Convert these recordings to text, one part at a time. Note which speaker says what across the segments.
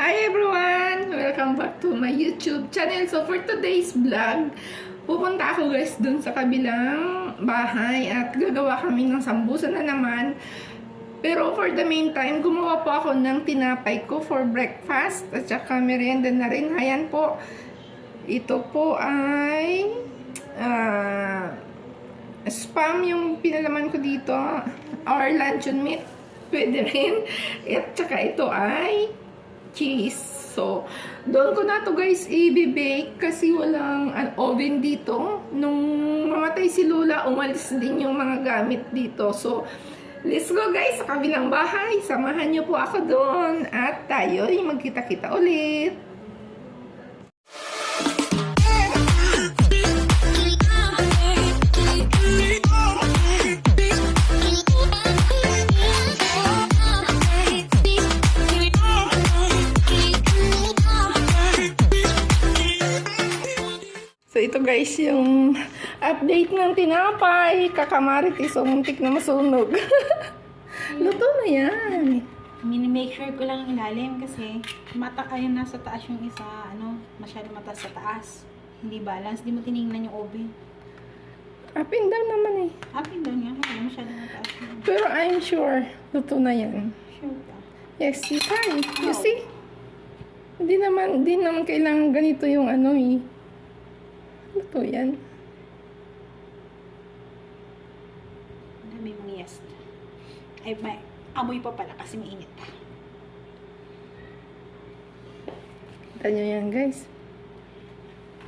Speaker 1: Hi everyone! Welcome back to my YouTube channel. So for today's vlog, pupunta ako guys dun sa kabilang bahay at gagawa kami ng sambusa na naman. Pero for the meantime, gumawa po ako ng tinapay ko for breakfast at saka merienda na rin. Ayan po. Ito po ay ah, spam yung pinalaman ko dito or luncheon meat. Pwede rin. At saka ito ay cheese. So, doon ko na to guys i-bake kasi walang an oven dito. Nung mamatay si Lula, umalis din yung mga gamit dito. So, let's go guys sa kabilang bahay. Samahan niyo po ako doon at tayo ay magkita-kita ulit. So, ito guys yung update ng tinapay. Kakamaritis, so muntik na masunog. Luto na yan.
Speaker 2: Mini-make sure ko lang ang ilalim kasi mata ayun nasa taas yung isa, ano, masyado mataas sa taas. Hindi balance, di mo tiningnan yung oven.
Speaker 1: Up and down naman eh.
Speaker 2: Up and down nga, kaya masyado mataas yun.
Speaker 1: Pero I'm sure, luto na yan.
Speaker 2: Sure ka.
Speaker 1: Yes, you can. You see? Hindi naman, hindi naman kailangan ganito yung ano eh. Luto yan.
Speaker 2: Ang dami mong yes. Ay, may amoy pa pala kasi mainit pa.
Speaker 1: Kita nyo yan guys.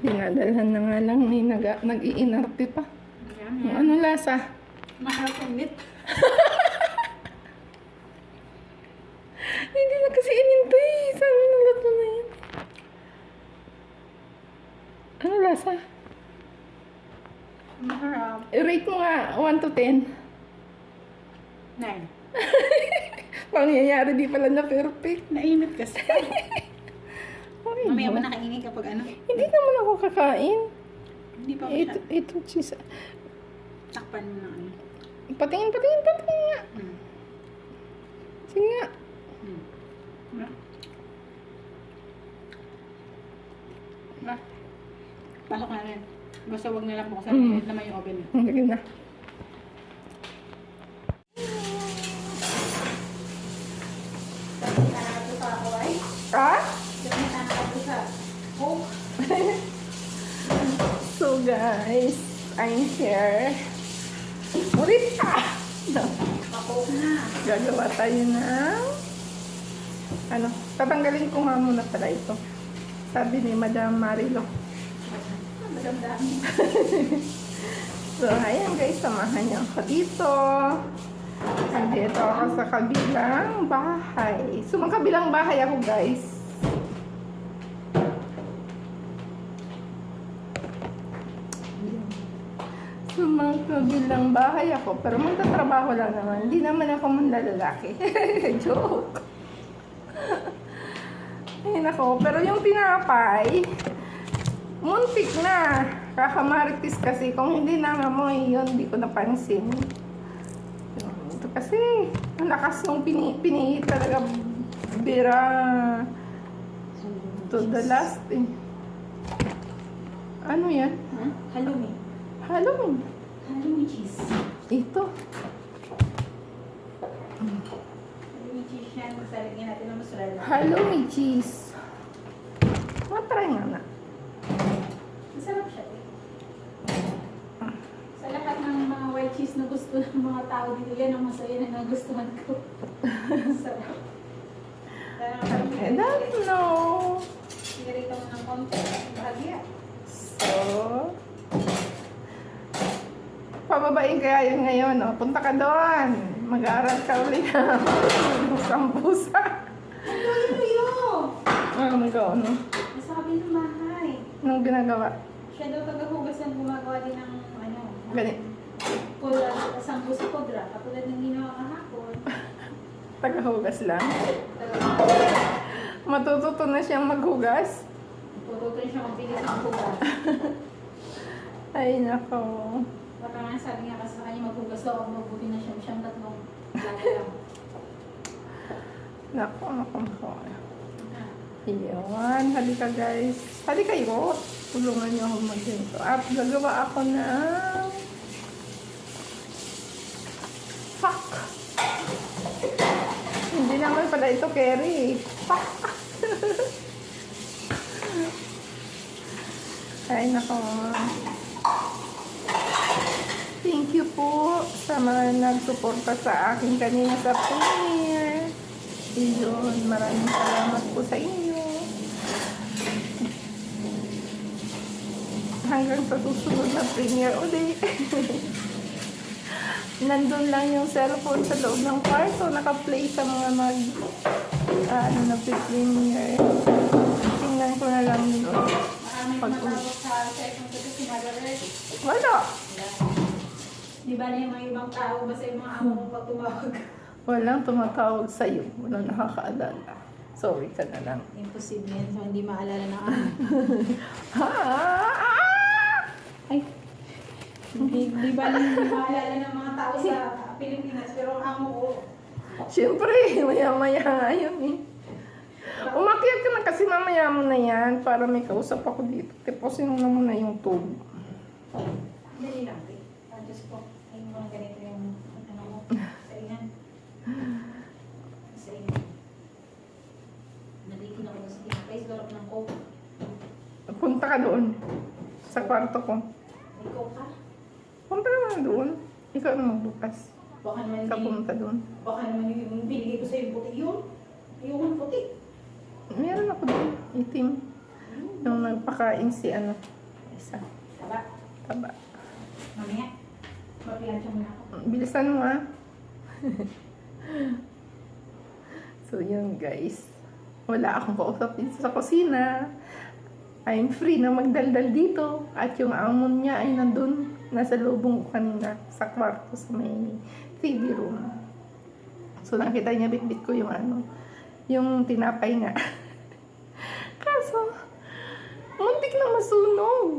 Speaker 1: Dinadalhan na nga lang nag nag-iinarte pa. Yung
Speaker 2: Ayan,
Speaker 1: ano lasa?
Speaker 2: Maharap ang lit.
Speaker 1: Hindi na kasi inintay. Sabi ng luto na yan. Ano lasa?
Speaker 2: Maharap.
Speaker 1: I-rate mo nga 1 to 10.
Speaker 2: Nine.
Speaker 1: Pangyayari di pala na perfect.
Speaker 2: Nainit kasi.
Speaker 1: Okay,
Speaker 2: Mamaya mo
Speaker 1: ba?
Speaker 2: nakaingin kapag ano.
Speaker 1: Hindi naman ako kakain.
Speaker 2: Hindi pa
Speaker 1: Ito,
Speaker 2: masyado.
Speaker 1: ito cheese.
Speaker 2: Takpan mo na ano.
Speaker 1: Patingin, patingin, patingin nga.
Speaker 2: Hmm.
Speaker 1: Sige nga.
Speaker 2: Hmm. Ba? Pasok na rin. Basta wag na lang buksan.
Speaker 1: Mm.
Speaker 2: Mm. naman yung oven.
Speaker 1: Ang galing na. Ah? So guys, I'm here.
Speaker 2: Na.
Speaker 1: Gagawa tayo ng... Ano? Tatanggalin ko nga muna pala ito. Sabi ni Madam Marilo. So, ayan guys, samahan niyo ako dito. Nandito ako sa kabilang bahay. So, mga kabilang bahay ako guys. So, mga kabilang bahay ako. Pero magtatrabaho lang naman. Hindi naman ako manlalaki. Joke. Ayun ako. Pero yung tinapay, muntik na. Kakamaritis kasi. Kung hindi na amoy yun, hindi ko napansin. Ito kasi, ang lakas nung pini, pinihi talaga. Bira. To the last eh. Ano yan?
Speaker 2: Huh? Halloumi.
Speaker 1: Halloween.
Speaker 2: Halloumi cheese.
Speaker 1: Ito.
Speaker 2: Halloumi cheese yan. Masalagyan natin ng mozzarella.
Speaker 1: Halloween cheese. Matry nga na.
Speaker 2: Masarap siya eh. Sa lahat ng mga white cheese na gusto ng mga tao dito, yan ang masaya na nagustuhan ko. Sarap.
Speaker 1: I don't know.
Speaker 2: Sinirita mo ng konti. Bahagya.
Speaker 1: So, pababain kaya yun ngayon, no? Punta ka doon. Mag-aaral ka ulit sambusa.
Speaker 2: Ano yun yun?
Speaker 1: Ano ka, ano?
Speaker 2: Nasabi ng bahay.
Speaker 1: Anong ginagawa?
Speaker 2: Siya daw tagahugas ang gumagawa din ng ano,
Speaker 1: Ganit.
Speaker 2: pudra, sambusa pudra. Katulad ng ginawa kahapon.
Speaker 1: Tagahugas lang. Matututo na siyang maghugas.
Speaker 2: Tututuin siya magbilis ng hugas.
Speaker 1: Ay, nako.
Speaker 2: Baka nga sabi nga kasi sa kanya maghugas daw, mabuti na siya. Siyang tatlong lagi lang.
Speaker 1: Nako, nako, nako. Iyon, halika guys. Halika kayo. Tulungan niyo ako mag-ganito. At gagawa ako ng... Fuck! Hindi naman pala ito carry. Fuck! Ay, nako. Thank you po sa mga nagsuporta sa akin kanina sa premiere. Iyon, maraming salamat po sa inyo. Hanggang sa susunod na premiere ulit. Nandun lang yung cellphone sa loob ng kwarto, naka-play sa mga mag, ah, ano, nag-premiere. Tingnan ko na lang yun ulit. Pag-. Wala.
Speaker 2: Di ba na yung mga ibang tao, basta yung mga amo mo pag tumawag.
Speaker 1: Walang tumatawag sa'yo. Walang nakakaalala. Sorry ka na lang.
Speaker 2: Imposible yan, so hindi maalala ng amo.
Speaker 1: Ah!
Speaker 2: Hindi, di ba hindi maalala ng mga tao sa Pilipinas, pero ang amo ko,
Speaker 1: Siyempre, maya-maya nga yun eh. Umakyat ka na kasi mamaya mo na yan para may kausap ako dito. Tiposin mo na muna yung tube.
Speaker 2: dali lang. eh. Ah, Diyos ko, ay mga ganito yung ano mo, sa inan. Sa inan. Nalikin ako sa tinapay, garap ng coke.
Speaker 1: Punta ka doon. Sa kwarto ko.
Speaker 2: May coke ka?
Speaker 1: Punta ka na doon. Ikaw na magbukas.
Speaker 2: Baka naman
Speaker 1: Ikaw
Speaker 2: hindi,
Speaker 1: pumunta doon.
Speaker 2: baka naman yung binigay ko sa'yo puti yun. Yung puti.
Speaker 1: Meron ako doon. Itim. Nung nagpakain si ano. Isa.
Speaker 2: Taba,
Speaker 1: Taba.
Speaker 2: mamaya. Mapilansya mo na ako.
Speaker 1: Bilisan mo ah. so yun guys. Wala akong kausapin sa kusina. I'm free na magdaldal dito. At yung amon niya ay nandun. Nasa lubong ko kanina. Sa kwarto sa may TV room. So nakita niya bitbit ko yung ano. Yung tinapay nga. Kaso, muntik na masunog.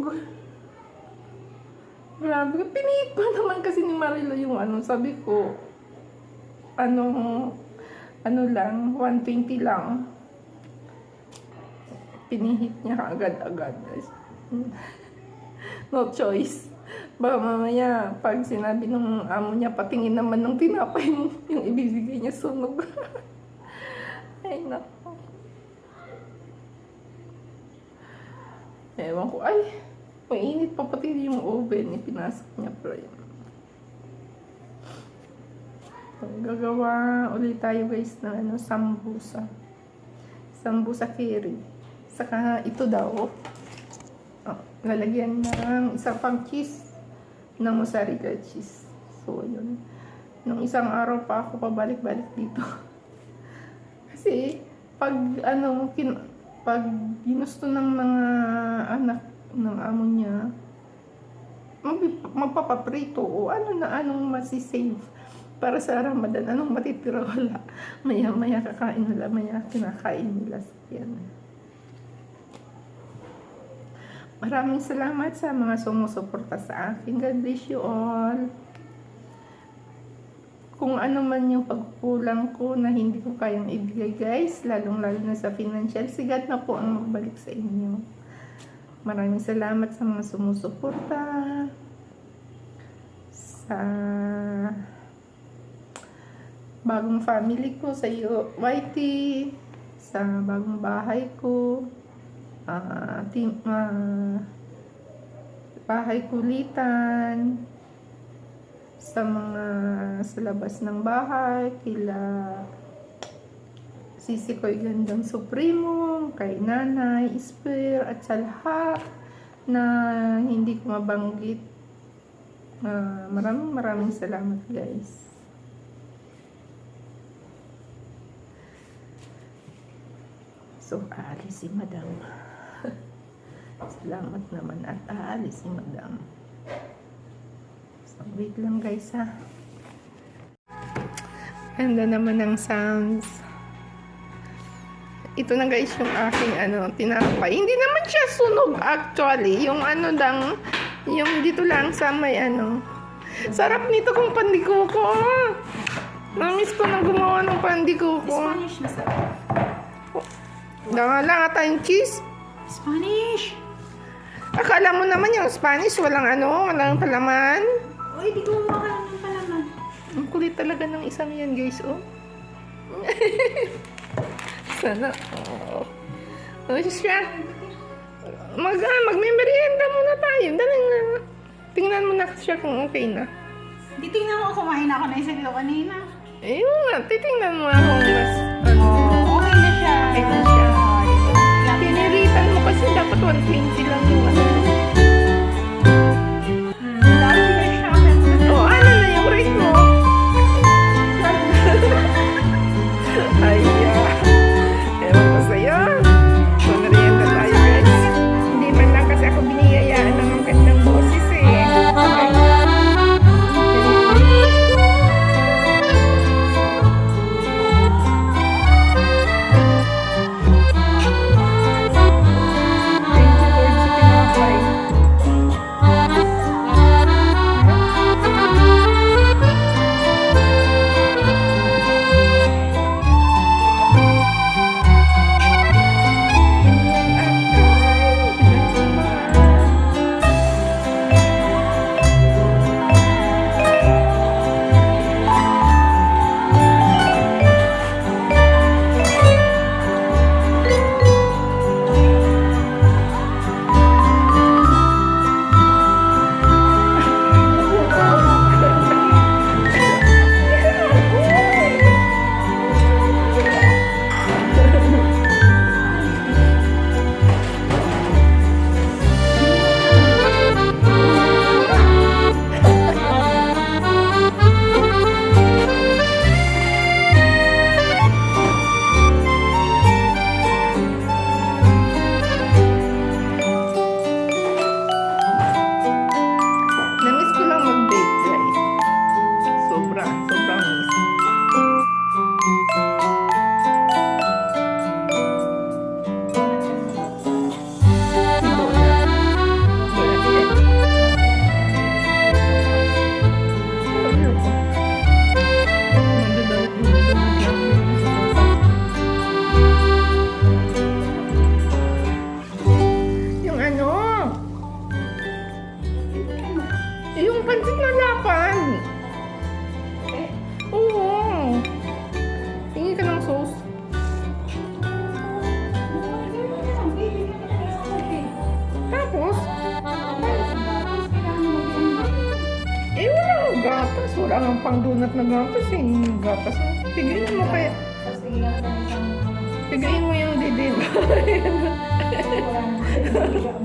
Speaker 1: Grabe, pinihit pa naman kasi ni Marilo yung ano, sabi ko, ano, ano lang, 120 lang. Pinihit niya agad-agad. No choice. Baka mamaya, pag sinabi ng amo niya, patingin naman ng tinapay mo, yung ibibigay niya sunog. Ay, nako. Ewan ko, ay, mainit pa pati yung oven, ipinasok niya pa yun. Gagawa ulit tayo guys ng ano, sambusa. Sambusa curry. Saka ito daw, oh, lalagyan ng isang pang cheese ng mozzarella cheese. So, yun. Nung isang araw pa ako pabalik-balik dito. Kasi, pag ano, kin, pag ginusto ng mga anak ng amo niya, mag- magpapaprito o ano na anong masisave para sa Ramadan, anong matitira wala. Maya maya kakain nila, maya kinakain nila. Yan. Maraming salamat sa mga sumusuporta sa akin. God bless you all. Kung ano man yung pagkulang ko na hindi ko kayang ibigay guys, lalong-lalo na sa financial, sigat na po ang magbalik sa inyo. Maraming salamat sa mga sumusuporta. Sa bagong family ko, sa YT, sa bagong bahay ko, ah, team, ah, bahay kulitan, sa mga sa labas ng bahay, kila Sisi Koy Gandang Supremo, kay Nanay, Isper, at sa na hindi ko mabanggit. Ah, maraming maraming salamat guys. So, aalis si Madam. Salamat naman at aalis si Madam. So, wait lang guys ha. Ganda naman ng sounds. Ito na guys yung aking ano, tinapay. Hindi naman siya sunog actually. Yung ano lang, yung dito lang sa may ano. Sarap nito kung pandikuko. Namiss ko na gumawa ng pandikuko.
Speaker 2: Spanish na sa
Speaker 1: Danga lang ata yung cheese.
Speaker 2: Spanish!
Speaker 1: Akala mo naman yung Spanish, walang ano, walang palaman.
Speaker 2: Uy, di ko makalang ng palaman.
Speaker 1: Ang kulit talaga ng isang yan, guys, oh. Sana, oh. Oh, siya. Mag, ah, magme-merienda muna tayo. Dali na. Tingnan mo na siya kung okay na.
Speaker 2: Titingnan mo, kumain ako na isang kanina.
Speaker 1: Eh, yun nga, titingnan mo ako mas, ano,
Speaker 2: Okay na siya.
Speaker 1: okay na siya. Kasi dapat 120 lang yung ano. Gatas. Pigayin mo kaya. Pigayin mo yung dede mo.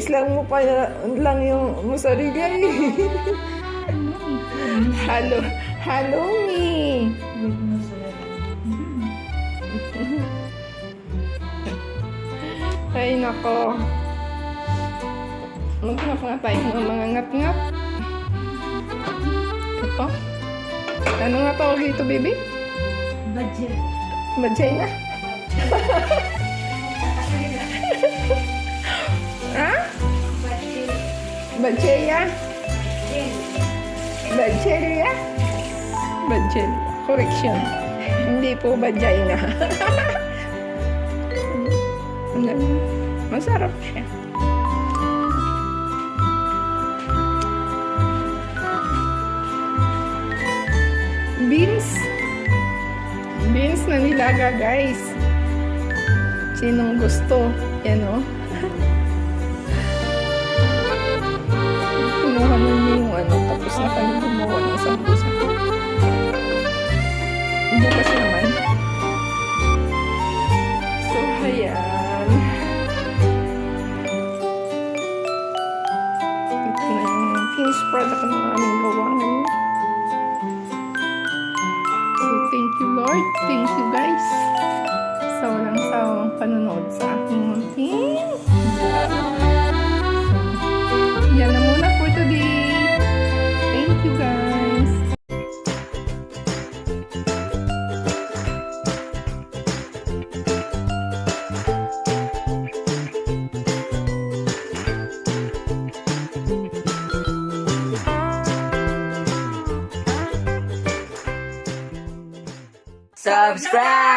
Speaker 1: Pinaislang mo pa lang yung musarili ay. Halo, halo
Speaker 2: mozzarella.
Speaker 1: Ay nako. Mag-ngap nga tayo ng mga ngap-ngap. Ito. Ano nga tawag dito, baby?
Speaker 2: Budget.
Speaker 1: Bajay na. Bajeya? Bajeya? Bajel. Correction. Hindi po bajay na. Ano? Masarap siya. Beans. Beans na nilaga, guys. Sinong gusto? Yan o. Kinuha mo niyo yung ano, tapos na kami gumawa ng sambusa. Bukas naman. So, ayan. Ito na yung finished product ng aming gawa ngayon. So, thank you Lord. Thank you guys. Sa walang sawang panonood sa aking munting vlog. So,
Speaker 3: Subscribe!